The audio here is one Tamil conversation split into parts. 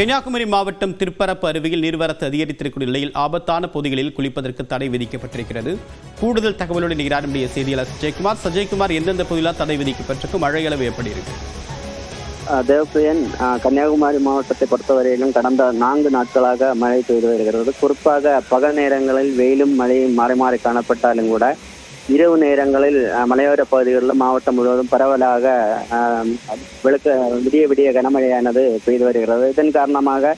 கன்னியாகுமரி மாவட்டம் திருப்பரப்பு அருவியில் நீர்வரத்து அதிகரித்திருக்கும் நிலையில் ஆபத்தான பகுதிகளில் குளிப்பதற்கு தடை விதிக்கப்பட்டிருக்கிறது. கூடுதல் தகவலுடன் நிகழ்ச்சி நம்முடைய செய்தியாளர் சஜயகுமார். சஜய்குமார் எந்தெந்த பகுதியில் தடை விதிக்கப்பட்டிருக்கும்? மழை அளவு எப்படி இருக்கு தேவப்பிரியன் கன்னியாகுமரி மாவட்டத்தை பொறுத்தவரையிலும் கடந்த நான்கு நாட்களாக மழை பெய்து வருகிறது. குறிப்பாக பகல் நேரங்களில் வெயிலும் மழையும் மாறி மாறி காணப்பட்டாலும் கூட இரவு நேரங்களில் மலையோர பகுதிகளில் மாவட்டம் முழுவதும் பரவலாக விளக்க விடிய விடிய கனமழையானது பெய்து வருகிறது. இதன் காரணமாக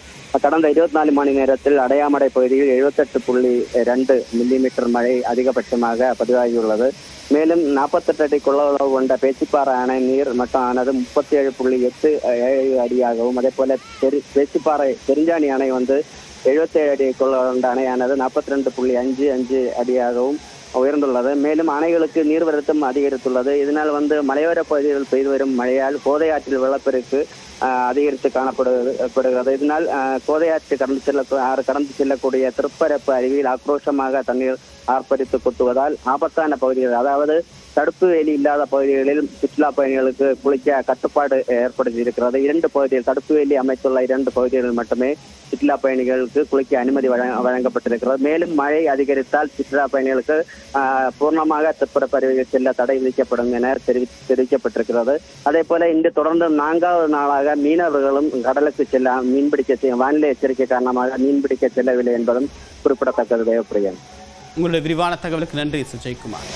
கடந்த இருபத்தி நாலு மணி நேரத்தில் அடையாமடை பகுதியில் எழுபத்தெட்டு புள்ளி ரெண்டு மில்லிமீட்டர் மழை அதிகபட்சமாக பதிவாகியுள்ளது. மேலும் நாற்பத்தெட்டு அடி கொள்ளளவு கொண்ட பேச்சிப்பாறை அணை நீர் மட்டம் ஆனது முப்பத்தி ஏழு புள்ளி எட்டு ஏழு அடியாகவும் அதே போல பெரு பேச்சிப்பாறை பெருஞ்சாணி அணை வந்து எழுபத்தேழு அடி கொள்ளளவு கொண்ட அணையானது நாற்பத்தி ரெண்டு புள்ளி அஞ்சு அஞ்சு அடியாகவும் உயர்ந்துள்ளது. மேலும் அணைகளுக்கு நீர்வரத்தும் அதிகரித்துள்ளது. இதனால் வந்து மலையோர பகுதிகளில் பெய்து வரும் மழையால் கோதையாற்றில் வெள்ளப்பெருக்கு அதிகரித்து காணப்படுகிறது இதனால் ஆஹ், கோதையாற்று கடந்து செல்ல கடந்து செல்லக்கூடிய திருப்பரப்பு அருவியில் ஆக்ரோஷமாக தண்ணீர் ஆர்ப்பரித்து கொட்டுவதால் ஆபத்தான பகுதிகள் அதாவது தடுப்பு வேலி இல்லாத பகுதிகளில் சுற்றுலா பயணிகளுக்கு குளிக்க கட்டுப்பாடு ஏற்படுத்தி இருக்கிறது இரண்டு பகுதிகள் தடுப்பு வேலி அமைத்துள்ள இரண்டு பகுதிகளில் மட்டுமே சுற்றுலா பயணிகளுக்கு குளிக்க அனுமதி வழங்கப்பட்டிருக்கிறது. மேலும் மழை அதிகரித்தால் சுற்றுலா பயணிகளுக்கு பூர்ணமாக திருப்பரப்பு அருவிக்கு செல்ல தடை விதிக்கப்படும் என தெரிவிக்கப்பட்டிருக்கிறது. அதே போல இன்று தொடர்ந்து நான்காவது நாளாக மீனவர்களும் கடலுக்கு செல்ல மீன்பிடிக்க வானிலை எச்சரிக்கை காரணமாக மீன்பிடிக்க செல்லவில்லை என்பதும் குறிப்பிடத்தக்கது. தேவப்பிரியன் உங்களுடைய விரிவான தகவலுக்கு நன்றி சஜய்குமார்